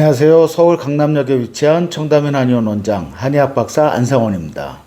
안녕하세요. 서울 강남역에 위치한 청담인 한의원 원장 한의학 박사 안상원입니다.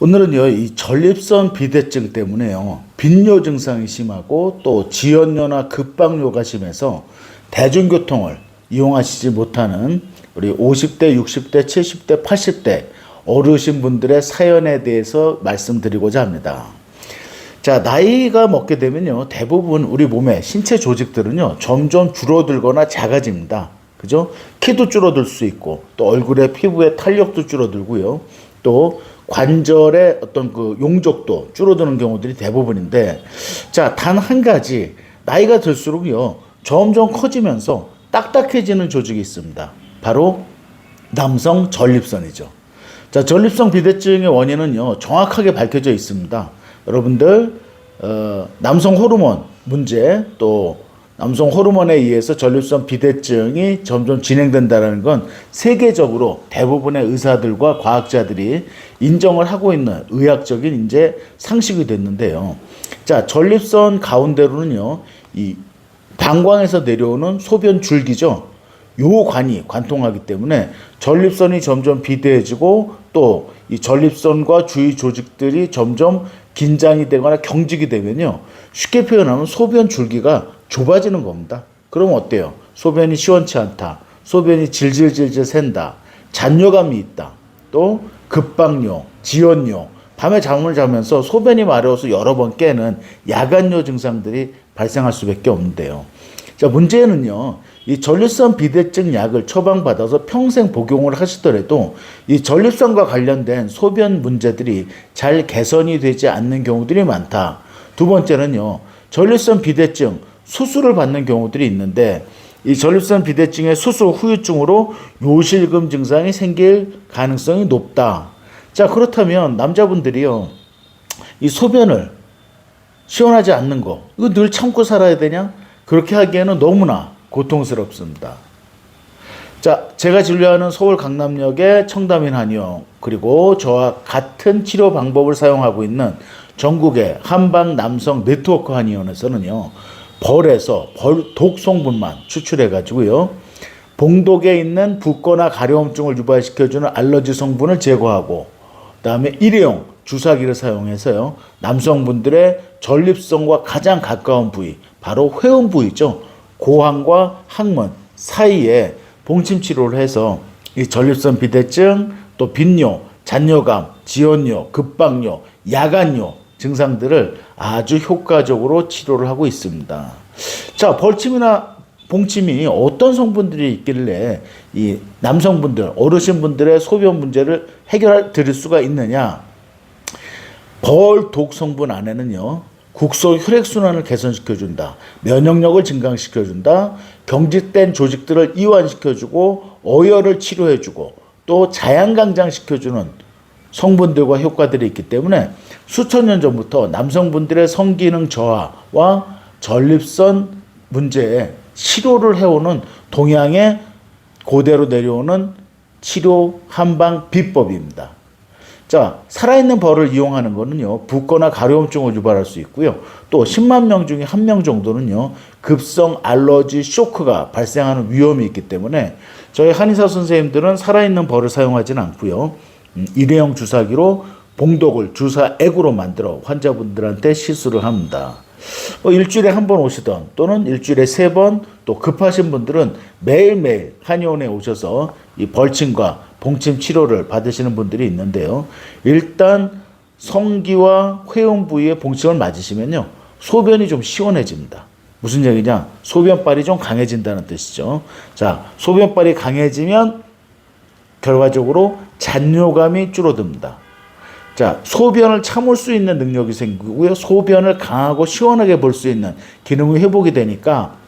오늘은요, 이 전립선 비대증 때문에요, 빈뇨 증상이 심하고 또 지연뇨나 급박뇨가 심해서 대중교통을 이용하시지 못하는 우리 50대, 60대, 70대, 80대 어르신 분들의 사연에 대해서 말씀드리고자 합니다. 자, 나이가 먹게 되면요, 대부분 우리 몸의 신체 조직들은요, 점점 줄어들거나 작아집니다. 그죠? 키도 줄어들 수 있고, 또 얼굴의 피부의 탄력도 줄어들고요, 또 관절의 어떤 그 용적도 줄어드는 경우들이 대부분인데, 자, 단 한 가지, 나이가 들수록요, 점점 커지면서 딱딱해지는 조직이 있습니다. 바로 남성 전립선이죠. 자, 전립선 비대증의 원인은요, 정확하게 밝혀져 있습니다. 여러분들, 어, 남성 호르몬 문제, 또 남성 호르몬에 의해서 전립선 비대증이 점점 진행된다는 건 세계적으로 대부분의 의사들과 과학자들이 인정을 하고 있는 의학적인 이제 상식이 됐는데요. 자, 전립선 가운데로는요, 이 방광에서 내려오는 소변 줄기죠. 요 관이 관통하기 때문에 전립선이 점점 비대해지고 또 이 전립선과 주위 조직들이 점점 긴장이 되거나 경직이 되면요. 쉽게 표현하면 소변 줄기가 좁아지는 겁니다. 그럼 어때요? 소변이 시원치 않다. 소변이 질질질질 샌다. 잔뇨감이 있다. 또 급박뇨, 지연뇨, 밤에 잠을 자면서 소변이 마려워서 여러 번 깨는 야간뇨 증상들이 발생할 수밖에 없는데요. 자, 문제는요, 이 전립선 비대증 약을 처방받아서 평생 복용을 하시더라도 이 전립선과 관련된 소변 문제들이 잘 개선이 되지 않는 경우들이 많다. 두 번째는요, 전립선 비대증 수술을 받는 경우들이 있는데 이 전립선 비대증의 수술 후유증으로 요실금 증상이 생길 가능성이 높다. 자, 그렇다면 남자분들이요, 이 소변을 시원하지 않는 거, 이거 늘 참고 살아야 되냐? 그렇게 하기에는 너무나 고통스럽습니다. 자, 제가 진료하는 서울 강남역의 청담인 한의원 그리고 저와 같은 치료 방법을 사용하고 있는 전국의 한방 남성 네트워크 한의원에서는요. 벌에서 벌 독 성분만 추출해 가지고요. 봉독에 있는 붓거나 가려움증을 유발시켜주는 알러지 성분을 제거하고 그다음에 일회용 주사기를 사용해서요. 남성분들의 전립선과 가장 가까운 부위 바로 회음 부위죠. 고항과 항문 사이에 봉침 치료를 해서 이 전립선 비대증, 또 빈뇨, 잔뇨감, 지연뇨, 급박뇨, 야간뇨 증상들을 아주 효과적으로 치료를 하고 있습니다. 자, 벌침이나 봉침이 어떤 성분들이 있길래 이 남성분들, 어르신분들의 소변 문제를 해결해 드릴 수가 있느냐? 벌독 성분 안에는요. 국소 혈액순환을 개선시켜준다. 면역력을 증강시켜준다. 경직된 조직들을 이완시켜주고 어혈을 치료해주고 또 자양강장시켜주는 성분들과 효과들이 있기 때문에 수천 년 전부터 남성분들의 성기능 저하와 전립선 문제에 치료를 해오는 동양의 고대로 내려오는 치료 한방 비법입니다. 자, 살아있는 벌을 이용하는 거는요, 붓거나 가려움증을 유발할 수 있고요. 또 10만 명 중에 한명 정도는요, 급성 알러지 쇼크가 발생하는 위험이 있기 때문에 저희 한의사 선생님들은 살아있는 벌을 사용하지는 않고요. 음, 일회용 주사기로 봉독을 주사액으로 만들어 환자분들한테 시술을 합니다. 뭐 일주일에 한 번 오시던 또는 일주일에 세 번 또 급하신 분들은 매일매일 한의원에 오셔서 이 벌침과 봉침 치료를 받으시는 분들이 있는데요. 일단 성기와 회음 부위에 봉침을 맞으시면요. 소변이 좀 시원해집니다. 무슨 얘기냐? 소변발이 좀 강해진다는 뜻이죠. 자, 소변발이 강해지면 결과적으로 잔뇨감이 줄어듭니다. 자, 소변을 참을 수 있는 능력이 생기고요. 소변을 강하고 시원하게 볼 수 있는 기능이 회복이 되니까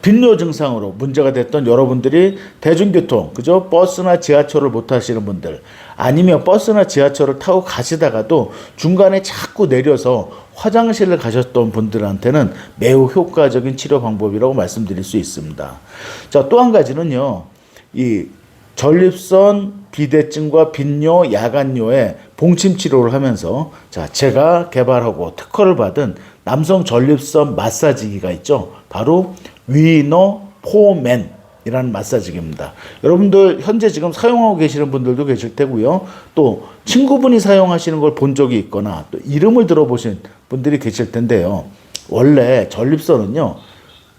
빈뇨 증상으로 문제가 됐던 여러분들이 대중교통, 그죠? 버스나 지하철을 못 타시는 분들, 아니면 버스나 지하철을 타고 가시다가도 중간에 자꾸 내려서 화장실을 가셨던 분들한테는 매우 효과적인 치료 방법이라고 말씀드릴 수 있습니다. 자, 또 한 가지는요, 이 전립선 비대증과 빈뇨, 야간뇨에 봉침 치료를 하면서 자, 제가 개발하고 특허를 받은 남성 전립선 마사지기가 있죠. 바로 위너 포맨 9번이라는 마사지기입니다. 여러분들 현재 지금 사용하고 계시는 분들도 계실 테고요. 또 친구분이 사용하시는 걸 본 적이 있거나 또 이름을 들어보신 분들이 계실 텐데요. 원래 전립선은요.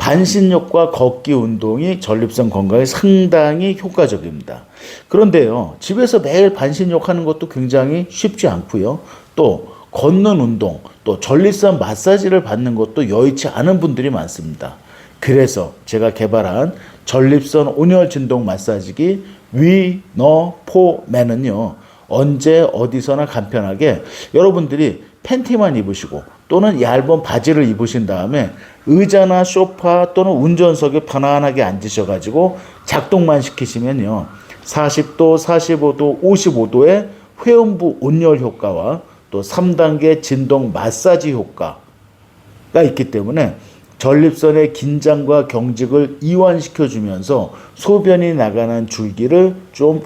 반신욕과 걷기 운동이 전립선 건강에 상당히 효과적입니다. 그런데요, 집에서 매일 반신욕 하는 것도 굉장히 쉽지 않고요. 또 걷는 운동, 또 전립선 마사지를 받는 것도 여의치 않은 분들이 많습니다. 그래서 제가 개발한 전립선 온열 진동 마사지기 위너포맨은요. 언제 어디서나 간편하게 여러분들이 팬티만 입으시고 또는 얇은 바지를 입으신 다음에 의자나 소파 또는 운전석에 편안하게 앉으셔가지고 작동만 시키시면요. 40도, 45도, 55도의 회음부 온열 효과와 또 3단계 진동 마사지 효과가 있기 때문에 전립선의 긴장과 경직을 이완시켜 주면서 소변이 나가는 줄기를 좀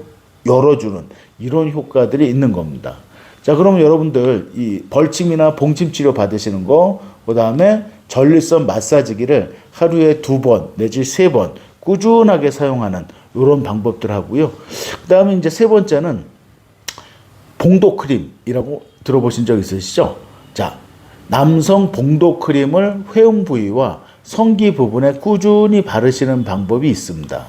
열어주는 이런 효과들이 있는 겁니다. 자, 그럼 여러분들 이 벌침이나 봉침 치료 받으시는 거, 그 다음에 전립선 마사지기를 하루에 두 번 내지 세 번 꾸준하게 사용하는 이런 방법들 하고요. 그 다음에 이제 세 번째는 봉도 크림이라고 들어보신 적 있으시죠? 자, 남성 봉도 크림을 회음 부위와 성기 부분에 꾸준히 바르시는 방법이 있습니다.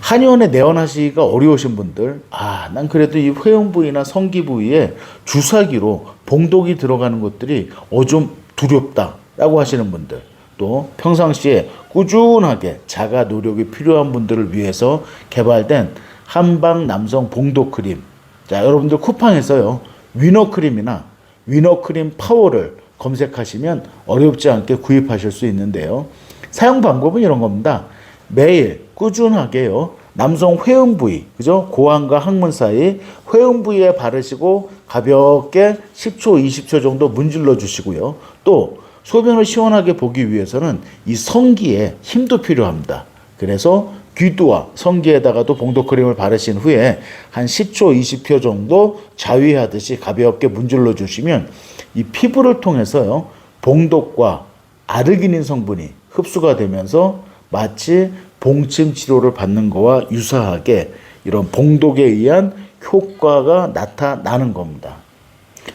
한의원에 내원하시기가 어려우신 분들, 아, 난 그래도 이 회음 부위나 성기 부위에 주사기로 봉독이 들어가는 것들이 어 좀 두렵다라고 하시는 분들, 또 평상시에 꾸준하게 자가 노력이 필요한 분들을 위해서 개발된 한방 남성 봉독 크림. 자, 여러분들 쿠팡에서요. 위너 크림이나 위너 크림 파워를 검색하시면 어렵지 않게 구입하실 수 있는데요. 사용 방법은 이런 겁니다. 매일 꾸준하게요. 남성 회음 부위, 그죠? 고환과 항문 사이 회음 부위에 바르시고 가볍게 10초, 20초 정도 문질러 주시고요. 또 소변을 시원하게 보기 위해서는 이 성기에 힘도 필요합니다. 그래서 귀두와 성기에다가도 봉도 크림을 바르신 후에 한 10초, 20초 정도 자위하듯이 가볍게 문질러 주시면 이 피부를 통해서요. 봉독과 아르기닌 성분이 흡수가 되면서 마치 봉침 치료를 받는 거와 유사하게 이런 봉독에 의한 효과가 나타나는 겁니다.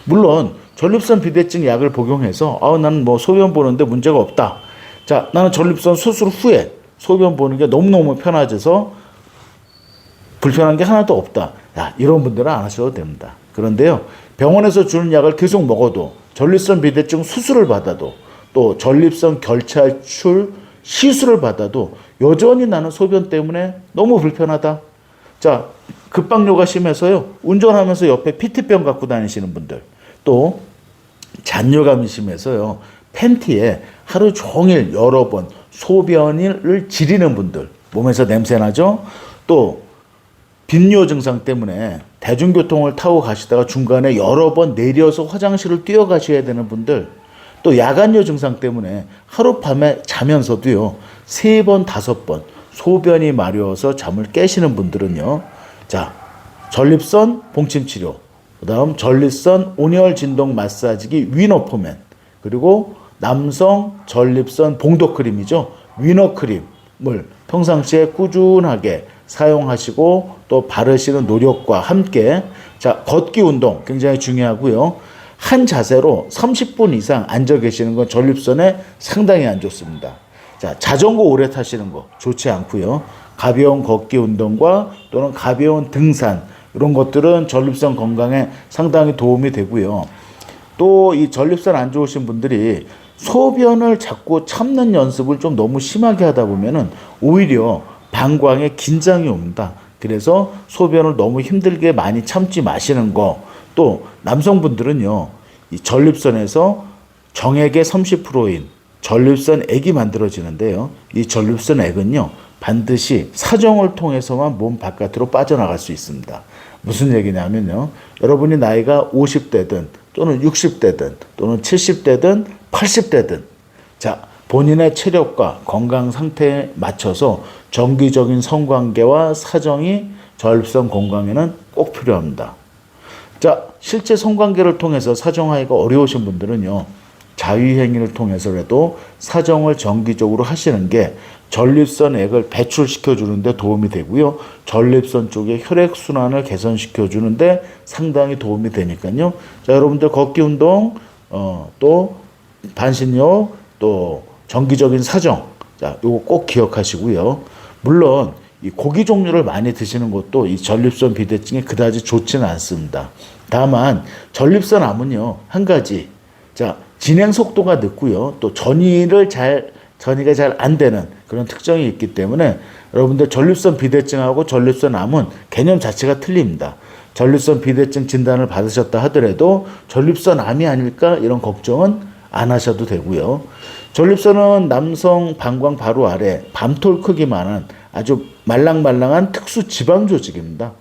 물론 전립선 비대증 약을 복용해서 아 나는 뭐 소변 보는데 문제가 없다. 자 나는 전립선 수술 후에 소변 보는 게 너무너무 편해져서 불편한 게 하나도 없다. 야, 이런 분들은 안 하셔도 됩니다. 그런데요, 병원에서 주는 약을 계속 먹어도 전립선 비대증 수술을 받아도 또 전립선 결찰출 시술을 받아도 여전히 나는 소변 때문에 너무 불편하다. 자, 급박료가 심해서요, 운전하면서 옆에 피트병 갖고 다니시는 분들, 또 잔뇨감이 심해서요, 팬티에 하루 종일 여러 번 소변을 지리는 분들, 몸에서 냄새 나죠? 또 빈뇨 증상 때문에 대중교통을 타고 가시다가 중간에 여러 번 내려서 화장실을 뛰어가셔야 되는 분들, 또 야간뇨 증상 때문에 하룻밤에 자면서도요, 세 번, 다섯 번 소변이 마려워서 잠을 깨시는 분들은요, 자, 전립선 봉침 치료, 그 다음 전립선 온열 진동 마사지기 위너포맨, 그리고 남성 전립선 봉도 크림이죠. 위너 크림을 평상시에 꾸준하게 사용하시고 또 바르시는 노력과 함께 자, 걷기 운동 굉장히 중요하고요. 한 자세로 30분 이상 앉아 계시는 건 전립선에 상당히 안 좋습니다. 자, 자전거 오래 타시는 거 좋지 않고요. 가벼운 걷기 운동과 또는 가벼운 등산 이런 것들은 전립선 건강에 상당히 도움이 되고요. 또 이 전립선 안 좋으신 분들이 소변을 자꾸 참는 연습을 좀 너무 심하게 하다 보면은 오히려 방광에 긴장이 옵니다. 그래서 소변을 너무 힘들게 많이 참지 마시는 거. 또 남성분들은요. 이 전립선에서 정액의 30%인 전립선 액이 만들어지는데요. 이 전립선 액은요. 반드시 사정을 통해서만 몸 바깥으로 빠져나갈 수 있습니다. 무슨 얘기냐면요. 여러분이 나이가 50대든 또는 60대든 또는 70대든 80대든 자, 본인의 체력과 건강 상태에 맞춰서 정기적인 성관계와 사정이 전립선 건강에는 꼭 필요합니다. 자, 실제 성관계를 통해서 사정하기가 어려우신 분들은요. 자위행위를 통해서라도 사정을 정기적으로 하시는 게 전립선 액을 배출시켜 주는데 도움이 되고요. 전립선 쪽의 혈액 순환을 개선시켜 주는데 상당히 도움이 되니까요. 자, 여러분들 걷기 운동 어, 또 반신욕 또 정기적인 사정 자, 요거 꼭 기억하시고요. 물론 이 고기 종류를 많이 드시는 것도 이 전립선 비대증에 그다지 좋지는 않습니다. 다만 전립선 암은요 한 가지 자 진행 속도가 늦고요 또 전이를 잘 전이가 잘 안 되는 그런 특성이 있기 때문에 여러분들 전립선 비대증하고 전립선 암은 개념 자체가 틀립니다. 전립선 비대증 진단을 받으셨다 하더라도 전립선 암이 아닐까 이런 걱정은 안 하셔도 되고요. 전립선은 남성 방광 바로 아래 밤톨 크기만한 아주 말랑말랑한 특수 지방 조직입니다.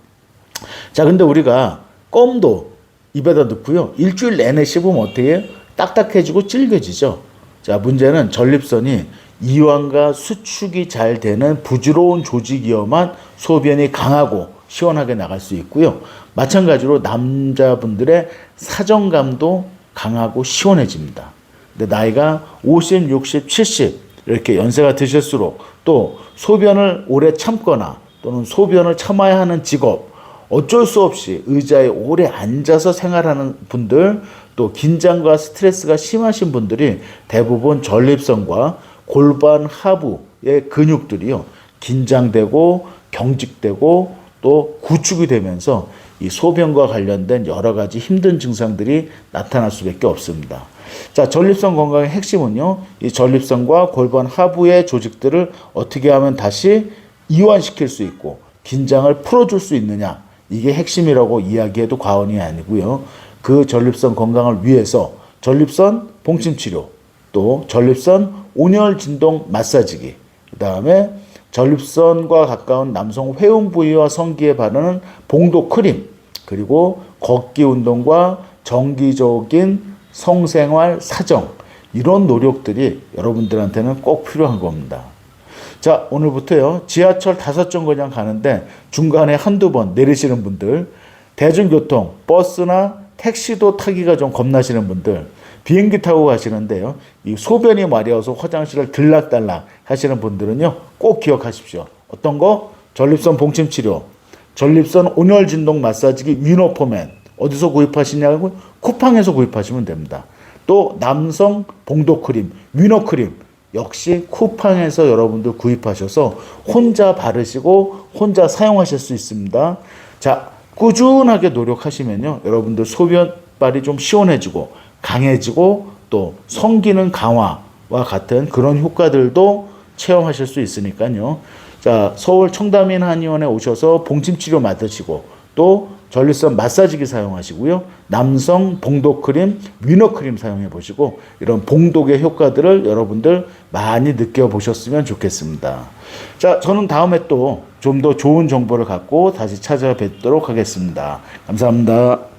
자, 근데 우리가 껌도 입에다 넣고요. 일주일 내내 씹으면 어떻게? 딱딱해지고 질겨지죠. 자, 문제는 전립선이 이완과 수축이 잘 되는 부드러운 조직이어만 소변이 강하고 시원하게 나갈 수 있고요. 마찬가지로 남자분들의 사정감도 강하고 시원해집니다. 근데 나이가 50, 60, 70 이렇게 연세가 드실수록 또 소변을 오래 참거나 또는 소변을 참아야 하는 직업 어쩔 수 없이 의자에 오래 앉아서 생활하는 분들 또 긴장과 스트레스가 심하신 분들이 대부분 전립선과 골반 하부의 근육들이요 긴장되고 경직되고 또 구축이 되면서 이 소변과 관련된 여러 가지 힘든 증상들이 나타날 수밖에 없습니다. 자, 전립선 건강의 핵심은요, 이 전립선과 골반 하부의 조직들을 어떻게 하면 다시 이완시킬 수 있고 긴장을 풀어줄 수 있느냐 이게 핵심이라고 이야기해도 과언이 아니고요. 그 전립선 건강을 위해서 전립선 봉침 치료, 또 전립선 온열 진동 마사지기, 그 다음에 전립선과 가까운 남성 회음 부위와 성기에 바르는 봉도 크림, 그리고 걷기 운동과 정기적인 성생활 사정 이런 노력들이 여러분들한테는 꼭 필요한 겁니다. 자, 오늘부터요. 지하철 다섯 정거장 가는데 중간에 한두 번 내리시는 분들, 대중교통, 버스나 택시도 타기가 좀 겁나시는 분들, 비행기 타고 가시는데요. 이 소변이 마려워서 화장실을 들락달락 하시는 분들은요. 꼭 기억하십시오. 어떤 거? 전립선 봉침 치료, 전립선 온열 진동 마사지기 위너포맨 어디서 구입하시냐고 쿠팡에서 구입하시면 됩니다. 또 남성 봉도 크림, 위너 크림 역시 쿠팡에서 여러분들 구입하셔서 혼자 바르시고 혼자 사용하실 수 있습니다. 자, 꾸준하게 노력하시면요. 여러분들 소변발이 좀 시원해지고 강해지고 또 성기능 강화와 같은 그런 효과들도 체험하실 수 있으니까요. 자, 서울 청담인 한의원에 오셔서 봉침 치료 맡으시고 또 전립선 마사지기 사용하시고요. 남성 봉독 크림, 위너 크림 사용해 보시고 이런 봉독의 효과들을 여러분들 많이 느껴보셨으면 좋겠습니다. 자, 저는 다음에 또 좀 더 좋은 정보를 갖고 다시 찾아뵙도록 하겠습니다. 감사합니다.